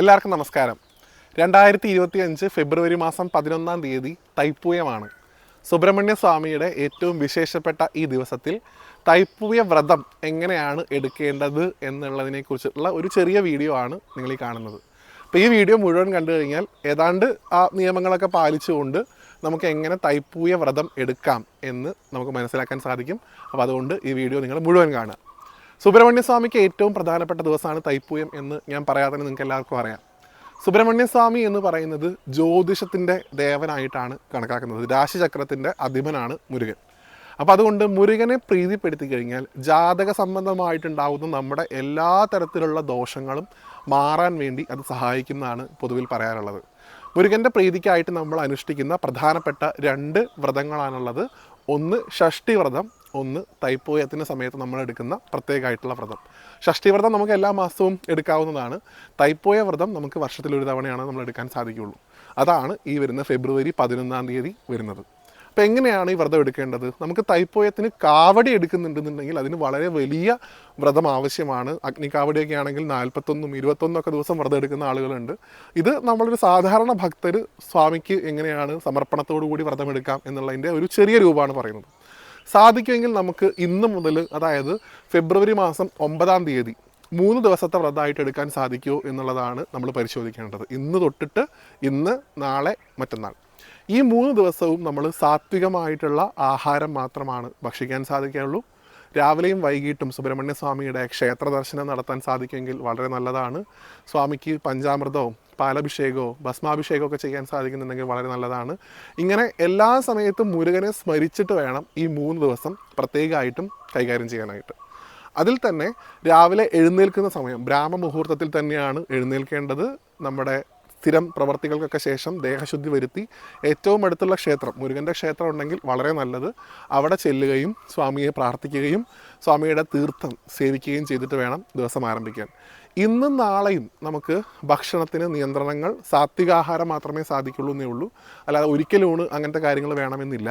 എല്ലാവർക്കും നമസ്കാരം. രണ്ടായിരത്തി ഇരുപത്തി അഞ്ച് ഫെബ്രുവരി മാസം പതിനൊന്നാം തീയതി തൈപ്പൂയമാണ്. സുബ്രഹ്മണ്യ സ്വാമിയുടെ ഏറ്റവും വിശേഷപ്പെട്ട ഈ ദിവസത്തിൽ തൈപ്പൂയ വ്രതം എങ്ങനെയാണ് എടുക്കേണ്ടത് എന്നുള്ളതിനെക്കുറിച്ചുള്ള ഒരു ചെറിയ വീഡിയോ ആണ് നിങ്ങൾ ഈ കാണുന്നത്. അപ്പോൾ ഈ വീഡിയോ മുഴുവൻ കണ്ടു കഴിഞ്ഞാൽ ഏതാണ്ട് ആ നിയമങ്ങളൊക്കെ പാലിച്ചുകൊണ്ട് നമുക്ക് എങ്ങനെ തൈപ്പൂയ വ്രതം എടുക്കാം എന്ന് നമുക്ക് മനസ്സിലാക്കാൻ സാധിക്കും. അപ്പോൾ അതുകൊണ്ട് ഈ വീഡിയോ നിങ്ങൾ മുഴുവൻ കാണുക. സുബ്രഹ്മണ്യ സ്വാമിക്ക് ഏറ്റവും പ്രധാനപ്പെട്ട ദിവസമാണ് തൈപ്പൂയം എന്ന് ഞാൻ പറയാതെ നിങ്ങൾക്ക് എല്ലാവർക്കും അറിയാം. സുബ്രഹ്മണ്യസ്വാമി എന്ന് പറയുന്നത് ജ്യോതിഷത്തിന്റെ ദേവനായിട്ടാണ് കണക്കാക്കുന്നത്. രാശിചക്രത്തിന്റെ അധിപനാണ് മുരുകൻ. അപ്പോൾ അതുകൊണ്ട് മുരുകനെ പ്രീതിപ്പെടുത്തി കഴിഞ്ഞാൽ ജാതക സംബന്ധമായിട്ടുണ്ടാകുന്ന നമ്മുടെ എല്ലാ തരത്തിലുള്ള ദോഷങ്ങളും മാറാൻ വേണ്ടി അത് സഹായിക്കുന്നതാണ് പൊതുവിൽ പറയാനുള്ളത്. മുരുകന്റെ പ്രീതിക്കായിട്ട് നമ്മൾ അനുഷ്ഠിക്കുന്ന പ്രധാനപ്പെട്ട രണ്ട് വ്രതങ്ങളാണുള്ളത്. ഒന്ന് ഷഷ്ടി വ്രതം ഒന്ന് തൈപ്പൂയത്തിന്റെ സമയത്ത് നമ്മൾ എടുക്കുന്ന പ്രത്യേകമായിട്ടുള്ള വ്രതം. ഷഷ്ടി വ്രതം നമുക്ക് എല്ലാ മാസവും എടുക്കാവുന്നതാണ്. തൈപ്പൂയ വ്രതം നമുക്ക് വർഷത്തിൽ ഒരു തവണയാണ് നമ്മൾ എടുക്കാൻ സാധിക്കുകയുള്ളൂ. അതാണ് ഈ വരുന്ന ഫെബ്രുവരി പതിനൊന്നാം തീയതി വരുന്നത്. അപ്പോൾ എങ്ങനെയാണ് ഈ വ്രതം എടുക്കേണ്ടത്? നമുക്ക് തൈപ്പൂയത്തിന് കാവടി എടുക്കുന്നുണ്ടെന്നുണ്ടെങ്കിൽ അതിന് വളരെ വലിയ വ്രതം ആവശ്യമാണ്. അഗ്നികാവടിയൊക്കെ ആണെങ്കിൽ നാൽപ്പത്തൊന്നും ഇരുപത്തൊന്നും ഒക്കെ ദിവസം വ്രതം എടുക്കുന്ന ആളുകളുണ്ട്. ഇത് നമ്മളൊരു സാധാരണ ഭക്തർ സ്വാമിക്ക് എങ്ങനെയാണ് സമർപ്പണത്തോടു കൂടി വ്രതം എടുക്കാം എന്നുള്ളതിന്റെ ഒരു ചെറിയ രൂപമാണ് പറയുന്നത്. സാധിക്കുമെങ്കിൽ നമുക്ക് ഇന്ന് മുതൽ അതായത് ഫെബ്രുവരി മാസം ഒമ്പതാം തീയതി മൂന്ന് ദിവസത്തെ വ്രതമായിട്ട് എടുക്കാൻ സാധിക്കുമോ എന്നുള്ളതാണ് നമ്മൾ പരിശോധിക്കേണ്ടത്. ഇന്ന് തൊട്ടിട്ട് ഇന്ന് നാളെ മറ്റന്നാൾ. ഈ മൂന്ന് ദിവസവും നമ്മൾ സാത്വികമായിട്ടുള്ള ആഹാരം മാത്രമാണ് ഭക്ഷിക്കാൻ സാധിക്കുകയുള്ളൂ. രാവിലെയും വൈകിട്ടും സുബ്രഹ്മണ്യ സ്വാമിയുടെ ക്ഷേത്ര ദർശനം നടത്താൻ സാധിക്കുമെങ്കിൽ വളരെ നല്ലതാണ്. സ്വാമിക്ക് പഞ്ചാമൃതവും പാലഭിഷേകമോ ഭസ്മാഭിഷേകമോ ഒക്കെ ചെയ്യാൻ സാധിക്കുന്നുണ്ടെങ്കിൽ വളരെ നല്ലതാണ്. ഇങ്ങനെ എല്ലാ സമയത്തും മുരുകനെ സ്മരിച്ചിട്ട് വേണം ഈ മൂന്ന് ദിവസം പ്രത്യേകമായിട്ടും കൈകാര്യം ചെയ്യാനായിട്ട്. അതിൽ തന്നെ രാവിലെ എഴുന്നേൽക്കുന്ന സമയം ബ്രാഹ്മ മുഹൂർത്തത്തിൽ തന്നെയാണ് എഴുന്നേൽക്കേണ്ടത്. നമ്മുടെ സ്ഥിരം പ്രവർത്തികൾക്കൊക്കെ ശേഷം ദേഹശുദ്ധി വരുത്തി ഏറ്റവും അടുത്തുള്ള ക്ഷേത്രം മുരുകന്റെ ക്ഷേത്രം ഉണ്ടെങ്കിൽ വളരെ നല്ലത്. അവിടെ ചെല്ലുകയും സ്വാമിയെ പ്രാർത്ഥിക്കുകയും സ്വാമിയുടെ തീർത്ഥം സേവിക്കുകയും ചെയ്തിട്ട് വേണം ദിവസം ആരംഭിക്കാൻ. ഇന്നും നാളെയും നമുക്ക് ഭക്ഷണത്തിന് നിയന്ത്രണങ്ങൾ സാത്വികാഹാരം മാത്രമേ സാധിക്കുള്ളൂ എന്നേ ഉള്ളൂ. അല്ലാതെ ഒരിക്കലൂണ് അങ്ങനത്തെ കാര്യങ്ങൾ വേണമെന്നില്ല.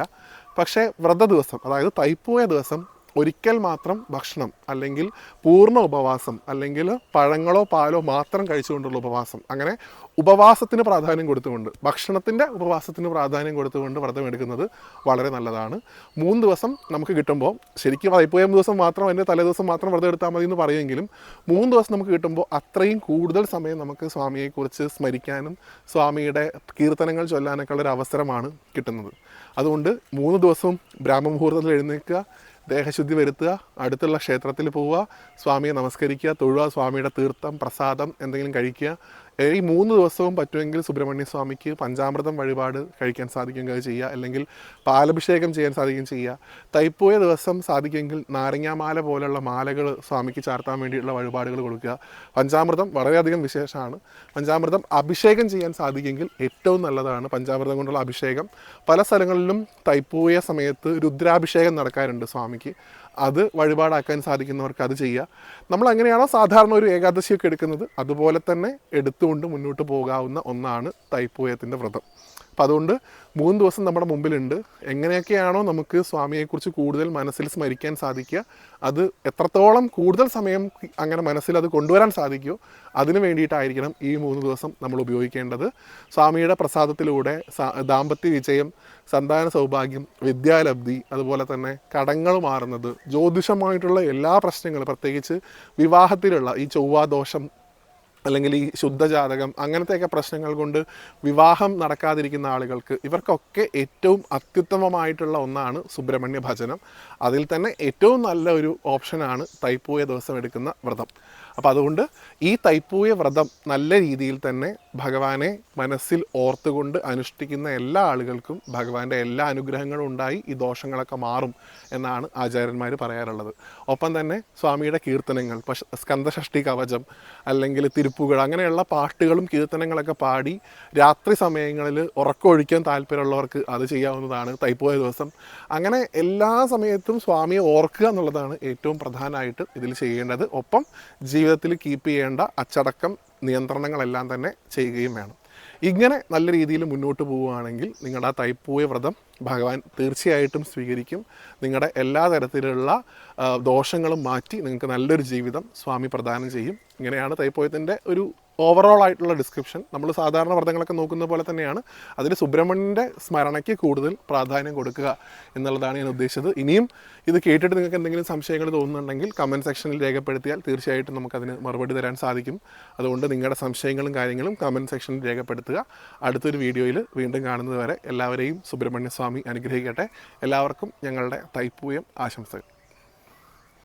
പക്ഷേ വ്രത ദിവസം അതായത് തൈപ്പൂയ ദിവസം ഒരിക്കൽ മാത്രം ഭക്ഷണം അല്ലെങ്കിൽ പൂർണ ഉപവാസം അല്ലെങ്കിൽ പഴങ്ങളോ പാലോ മാത്രം കഴിച്ചുകൊണ്ടുള്ള ഉപവാസം അങ്ങനെ ഉപവാസത്തിന് പ്രാധാന്യം കൊടുത്തുകൊണ്ട് ഭക്ഷണത്തിന്റെ ഉപവാസത്തിന് പ്രാധാന്യം കൊടുത്തുകൊണ്ട് വ്രതം എടുക്കുന്നത് വളരെ നല്ലതാണ്. മൂന്ന് ദിവസം നമുക്ക് കിട്ടുമ്പോൾ ശരിക്കും വൈപ്പോയം ദിവസം മാത്രം അതിന്റെ തലേ ദിവസം മാത്രം വ്രതം എടുത്താൽ മതി എന്ന് പറയുമെങ്കിലും മൂന്ന് ദിവസം നമുക്ക് കിട്ടുമ്പോൾ അത്രയും കൂടുതൽ സമയം നമുക്ക് സ്വാമിയെക്കുറിച്ച് സ്മരിക്കാനും സ്വാമിയുടെ കീർത്തനങ്ങൾ ചൊല്ലാനൊക്കെ ഉള്ളൊരു അവസരമാണ് കിട്ടുന്നത്. അതുകൊണ്ട് മൂന്ന് ദിവസവും ബ്രാഹ്മമുഹൂർത്തത്തിൽ എഴുന്നേൽക്കുക ദേഹശുദ്ധി വരുത്തുക അടുത്തുള്ള ക്ഷേത്രത്തിൽ പോവുക സ്വാമിയെ നമസ്കരിക്കുക തൊഴുക സ്വാമിയുടെ തീർത്ഥം പ്രസാദം എന്തെങ്കിലും കഴിക്കുക ഈ മൂന്ന് ദിവസവും പറ്റുമെങ്കിൽ സുബ്രഹ്മണ്യ സ്വാമിക്ക് പഞ്ചാമൃതം വഴിപാട് കഴിക്കാൻ സാധിക്കുക ചെയ്യുക. അല്ലെങ്കിൽ പാലഭിഷേകം ചെയ്യാൻ സാധിക്കുകയും ചെയ്യുക. തൈപ്പൂയ ദിവസം സാധിക്കുമെങ്കിൽ നാരങ്ങാമാല പോലുള്ള മാലകൾ സ്വാമിക്ക് ചാർത്താൻ വേണ്ടിയുള്ള വഴിപാടുകൾ കൊടുക്കുക. പഞ്ചാമൃതം വളരെയധികം വിശേഷമാണ്. പഞ്ചാമൃതം അഭിഷേകം ചെയ്യാൻ സാധിക്കുമെങ്കിൽ ഏറ്റവും നല്ലതാണ് പഞ്ചാമൃതം കൊണ്ടുള്ള അഭിഷേകം. പല സ്ഥലങ്ങളിലും തൈപ്പൂയ സമയത്ത് രുദ്രാഭിഷേകം നടക്കാറുണ്ട് സ്വാമിക്ക്. അത് വഴിപാടാക്കാൻ സാധിക്കുന്നവർക്ക് അത് ചെയ്യുക. നമ്മൾ അങ്ങനെയാണോ സാധാരണ ഒരു ഏകാദശിയൊക്കെ എടുക്കുന്നത്? അതുപോലെ തന്നെ എടുത്തുകൊണ്ട് മുന്നോട്ട് പോകാവുന്ന ഒന്നാണ് തൈപ്പൂയത്തിന്റെ വ്രതം. അപ്പം അതുകൊണ്ട് മൂന്ന് ദിവസം നമ്മുടെ മുമ്പിലുണ്ട്. എങ്ങനെയൊക്കെയാണോ നമുക്ക് സ്വാമിയെക്കുറിച്ച് കൂടുതൽ മനസ്സിൽ സ്മരിക്കാൻ സാധിക്കുക. അത് എത്രത്തോളം കൂടുതൽ സമയം അങ്ങനെ മനസ്സിൽ അത് കൊണ്ടുവരാൻ സാധിക്കുമോ അതിനു വേണ്ടിയിട്ടായിരിക്കണം ഈ മൂന്ന് ദിവസം നമ്മൾ ഉപയോഗിക്കേണ്ടത്. സ്വാമിയുടെ പ്രസാദത്തിലൂടെ ദാമ്പത്യ വിജയം സന്താന സൗഭാഗ്യം വിദ്യാലബ്ധി അതുപോലെ തന്നെ കടങ്ങൾ മാറുന്നത് ജ്യോതിഷമായിട്ടുള്ള എല്ലാ പ്രശ്നങ്ങളും പ്രത്യേകിച്ച് വിവാഹത്തിലുള്ള ഈ ചൊവ്വാദോഷം അല്ലെങ്കിൽ ഈ ശുദ്ധജാതകം അങ്ങനത്തെയൊക്കെ പ്രശ്നങ്ങൾ കൊണ്ട് വിവാഹം നടക്കാതിരിക്കുന്ന ആളുകൾക്ക് ഇവർക്കൊക്കെ ഏറ്റവും അത്യുത്തമമായിട്ടുള്ള ഒന്നാണ് സുബ്രഹ്മണ്യ ഭജനം. അതിൽ തന്നെ ഏറ്റവും നല്ല ഒരു ഓപ്ഷനാണ് തൈപ്പൂയ ദിവസം എടുക്കുന്ന വ്രതം. അപ്പോൾ അതുകൊണ്ട് ഈ തൈപ്പൂയ വ്രതം നല്ല രീതിയിൽ തന്നെ ഭഗവാനെ മനസ്സിൽ ഓർത്തുകൊണ്ട് അനുഷ്ഠിക്കുന്ന എല്ലാ ആളുകൾക്കും ഭഗവാന്റെ എല്ലാ അനുഗ്രഹങ്ങളും ഉണ്ടായി ഈ ദോഷങ്ങളൊക്കെ മാറും എന്നാണ് ആചാര്യന്മാർ പറയാറുള്ളത്. ഒപ്പം തന്നെ സ്വാമിയുടെ കീർത്തനങ്ങൾ സ്കന്ധഷഷ്ടി കവചം അല്ലെങ്കിൽ തിരുപ്പുകൾ അങ്ങനെയുള്ള പാട്ടുകളും കീർത്തനങ്ങളൊക്കെ പാടി രാത്രി സമയങ്ങളിൽ ഉറക്കമൊഴിക്കാൻ താല്പര്യമുള്ളവർക്ക് അത് ചെയ്യാവുന്നതാണ് തൈപ്പൂയ ദിവസം. അങ്ങനെ എല്ലാ സമയത്തും സ്വാമിയെ ഓർക്കുക എന്നുള്ളതാണ് ഏറ്റവും പ്രധാനമായിട്ട് ഇതിൽ ചെയ്യേണ്ടത്. ഒപ്പം ജീവിതത്തിൽ കീപ്പ് ചെയ്യേണ്ട അച്ചടക്കം നിയന്ത്രണങ്ങളെല്ലാം തന്നെ ചെയ്യുകയും വേണം. ഇങ്ങനെ നല്ല രീതിയിൽ മുന്നോട്ട് പോവുകയാണെങ്കിൽ നിങ്ങളുടെ ആ തൈപ്പൂയ വ്രതം ഭഗവാൻ തീർച്ചയായിട്ടും സ്വീകരിക്കും. നിങ്ങളുടെ എല്ലാ തരത്തിലുള്ള ദോഷങ്ങളും മാറ്റി നിങ്ങൾക്ക് നല്ലൊരു ജീവിതം സ്വാമി പ്രദാനം ചെയ്യും. ഇങ്ങനെയാണ് തൈപ്പൂയത്തിന്റെ ഒരു ഓവറോൾ ആയിട്ടുള്ള ഡിസ്ക്രിപ്ഷൻ നമ്മൾ സാധാരണ വ്രതങ്ങളൊക്കെ നോക്കുന്ന പോലെ തന്നെയാണ്. അതിൽ സുബ്രഹ്മണ്യന്റെ സ്മരണയ്ക്ക് കൂടുതൽ പ്രാധാന്യം കൊടുക്കുക എന്നുള്ളതാണ് ഞാൻ ഉദ്ദേശിച്ചത്. ഇനിയും ഇത് കേട്ടിട്ട് നിങ്ങൾക്ക് എന്തെങ്കിലും സംശയങ്ങൾ തോന്നുന്നുണ്ടെങ്കിൽ കമന്റ് സെക്ഷനിൽ രേഖപ്പെടുത്തിയാൽ തീർച്ചയായിട്ടും നമുക്കതിന് മറുപടി തരാൻ സാധിക്കും. അതുകൊണ്ട് നിങ്ങളുടെ സംശയങ്ങളും കാര്യങ്ങളും കമന്റ് സെക്ഷനിൽ രേഖപ്പെടുത്തുക. അടുത്തൊരു വീഡിയോയിൽ വീണ്ടും കാണുന്നത് വരെ എല്ലാവരെയും സുബ്രഹ്മണ്യ സ്വാമി അനുഗ്രഹിക്കട്ടെ. എല്ലാവർക്കും ഞങ്ങളുടെ തൈപ്പൂയം ആശംസകൾ.